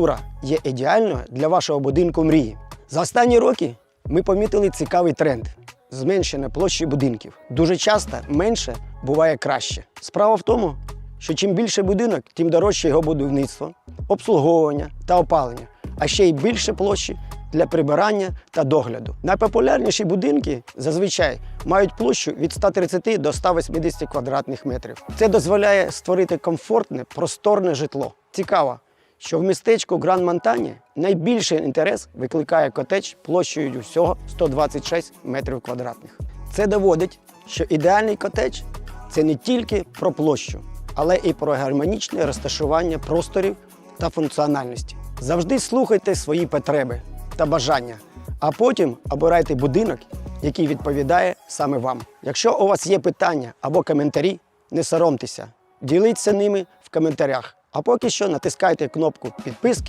Тура є ідеальною для вашого будинку мрії. За останні роки ми помітили цікавий тренд зменшення площі будинків. Дуже часто менше буває краще. Справа в тому, що чим більше будинок, тим дорожче його будівництво, обслуговування та опалення, а ще й більше площі для прибирання та догляду. Найпопулярніші будинки зазвичай мають площу від 130 до 180 квадратних метрів. Це дозволяє створити комфортне, просторне житло. Цікаво, що в містечку Гран Монтані найбільший інтерес викликає котедж площею всього 126 метрів квадратних. Це доводить, що ідеальний котедж це не тільки про площу, але і про гармонічне розташування просторів та функціональності. Завжди слухайте свої потреби та бажання, а потім обирайте будинок, який відповідає саме вам. Якщо у вас є питання або коментарі, не соромтеся, діліться ними в коментарях. А поки що натискайте кнопку підписки